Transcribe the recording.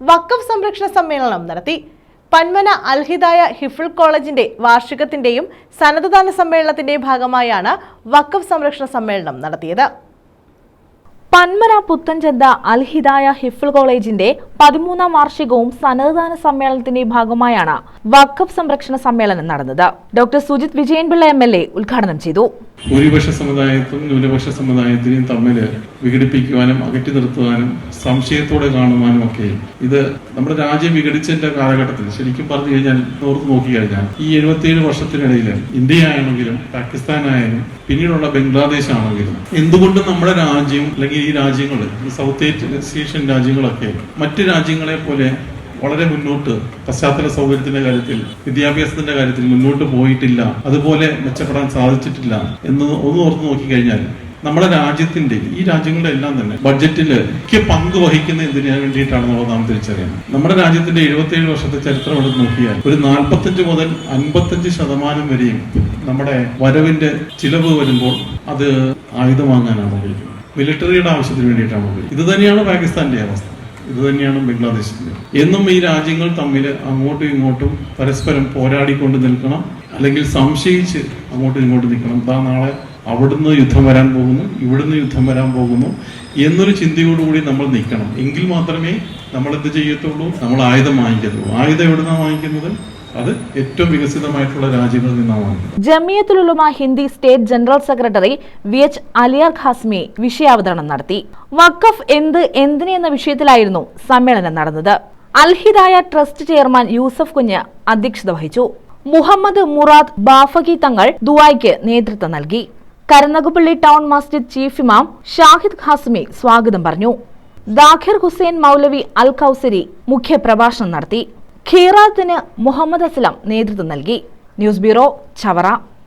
വഖഫ് സംരക്ഷണ സമ്മേളനം നടത്തി. പന്മന അൽഹിദായ ഹിഫിൾ കോളേജിന്റെ വാർഷികത്തിന്റെയും സന്നദ്ധദാന സമ്മേളനത്തിന്റെയും ഭാഗമായാണ് വക്കഫ് സംരക്ഷണ സമ്മേളനം നടത്തിയത്. പന്മന പുത്തൻചന്ത അൽഹിദായ ഹിഫിൾ കോളേജിന്റെ പതിമൂന്നാം വാർഷികവും സന്നദ്ധദാന സമ്മേളനത്തിന്റെ ഭാഗമായാണ് വഖഫ് സംരക്ഷണ സമ്മേളനം നടന്നത്. Doctor Sujith Vijayanpillai M L A ഉദ്ഘാടനം ചെയ്തു. ഭൂരിപക്ഷ സമുദായത്തും ന്യൂനപക്ഷ സമുദായത്തിനെയും തമ്മിൽ വിഘടിപ്പിക്കുവാനും അകറ്റി നിർത്തുവാനും സംശയത്തോടെ കാണുവാനും ഒക്കെ. ഇത് നമ്മുടെ രാജ്യം വിഘടിച്ചതിന്റെ കാലഘട്ടത്തിൽ ശരിക്കും പറഞ്ഞു കഴിഞ്ഞാൽ ഓർത്ത് നോക്കിക്കഴിഞ്ഞാൽ ഈ എഴുപത്തിയേഴ് വർഷത്തിനിടയിൽ ഇന്ത്യയാണെങ്കിലും പാകിസ്ഥാനായാലും പിന്നീടുള്ള ബംഗ്ലാദേശ് ആണെങ്കിലും എന്തുകൊണ്ട് നമ്മുടെ രാജ്യം അല്ലെങ്കിൽ ഈ രാജ്യങ്ങൾ സൗത്ത് ഏഷ്യൻ രാജ്യങ്ങളൊക്കെ മറ്റ് രാജ്യങ്ങളെ പോലെ വളരെ മുന്നോട്ട് പശ്ചാത്തല സൗകര്യത്തിന്റെ കാര്യത്തിൽ വിദ്യാഭ്യാസത്തിന്റെ കാര്യത്തിൽ മുന്നോട്ട് പോയിട്ടില്ല. അതുപോലെ മെച്ചപ്പെടാൻ സാധിച്ചിട്ടില്ല എന്ന് ഒന്ന് ഓർത്ത് നോക്കിക്കഴിഞ്ഞാൽ നമ്മുടെ രാജ്യത്തിന്റെ ഈ രാജ്യങ്ങളുടെ എല്ലാം തന്നെ ബഡ്ജറ്റിൽ മുഖ്യ പങ്ക് വഹിക്കുന്ന എന്തിനു വേണ്ടിയിട്ടാണെന്നുള്ളത് നാം തിരിച്ചറിയണം. നമ്മുടെ രാജ്യത്തിന്റെ എഴുപത്തിയേഴ് വർഷത്തെ ചരിത്രം എടുത്ത് നോക്കിയാൽ ഒരു നാൽപ്പത്തഞ്ച് മുതൽ അൻപത്തഞ്ച് ശതമാനം വരെയും നമ്മുടെ വരവിന്റെ ചിലവ് വരുമ്പോൾ അത് ആയുധം വാങ്ങാനാണ് ഉപയോഗിക്കുന്നത് മിലിറ്ററിയുടെ ആവശ്യത്തിന് വേണ്ടിയിട്ടാണ് ഉപയോഗിക്കുന്നത്. ഇത് തന്നെയാണ് പാകിസ്ഥാന്റെ അവസ്ഥ. ഇത് തന്നെയാണ് ബംഗ്ലാദേശിന്റെ. എന്നും ഈ രാജ്യങ്ങൾ തമ്മിൽ അങ്ങോട്ടും ഇങ്ങോട്ടും പരസ്പരം പോരാടിക്കൊണ്ട് നിൽക്കണം അല്ലെങ്കിൽ സംശയിച്ച് അങ്ങോട്ടും ഇങ്ങോട്ടും നിൽക്കണം. ദാ നാളെ അവിടുന്ന് യുദ്ധം വരാൻ പോകുന്നു ഇവിടുന്ന് യുദ്ധം വരാൻ പോകുന്നു എന്നൊരു ചിന്തയോടുകൂടി നമ്മൾ നിൽക്കണം. എങ്കിൽ മാത്രമേ നമ്മൾ എന്ത് ചെയ്യത്തുള്ളൂ? നമ്മൾ ആയുധം വാങ്ങിക്കത്തുള്ളൂ. ആയുധം എവിടുന്നാണ് വാങ്ങിക്കുന്നത്? അത് ഏറ്റവും വികസിതമായിട്ടുള്ള രാജ്യങ്ങളിൽ നിന്നാണ് Jamiathululama Hindi state general secretary V H Aliyar Qasimi വിഷയാവതരണം നടത്തി. വഖഫ് എന്ത് എന്തിന് എന്ന വിഷയത്തിലായിരുന്നു സമ്മേളനം നടന്നത്. അൽഹിദായ ട്രസ്റ്റ് ചെയർമാൻ യൂസഫ് കുഞ്ഞ് അധ്യക്ഷത വഹിച്ചു. മുഹമ്മദ് മുറാദ് ബാഫഖി തങ്ങൾ ദുബായ്ക്ക് നേതൃത്വം നൽകി. കരുനകുപ്പള്ളി ടൗൺ മസ്ജിദ് ചീഫ് ഇമാം ഷാഹിദ് ഖാസ്മി സ്വാഗതം പറഞ്ഞു. ദാഖിർ ഹുസൈൻ മൗലവി അൽ കൌസരി മുഖ്യപ്രഭാഷണം നടത്തി. ഖീറാത്തിന് മുഹമ്മദ് അസ്ലം നേതൃത്വം നൽകി. News bureau Chavara.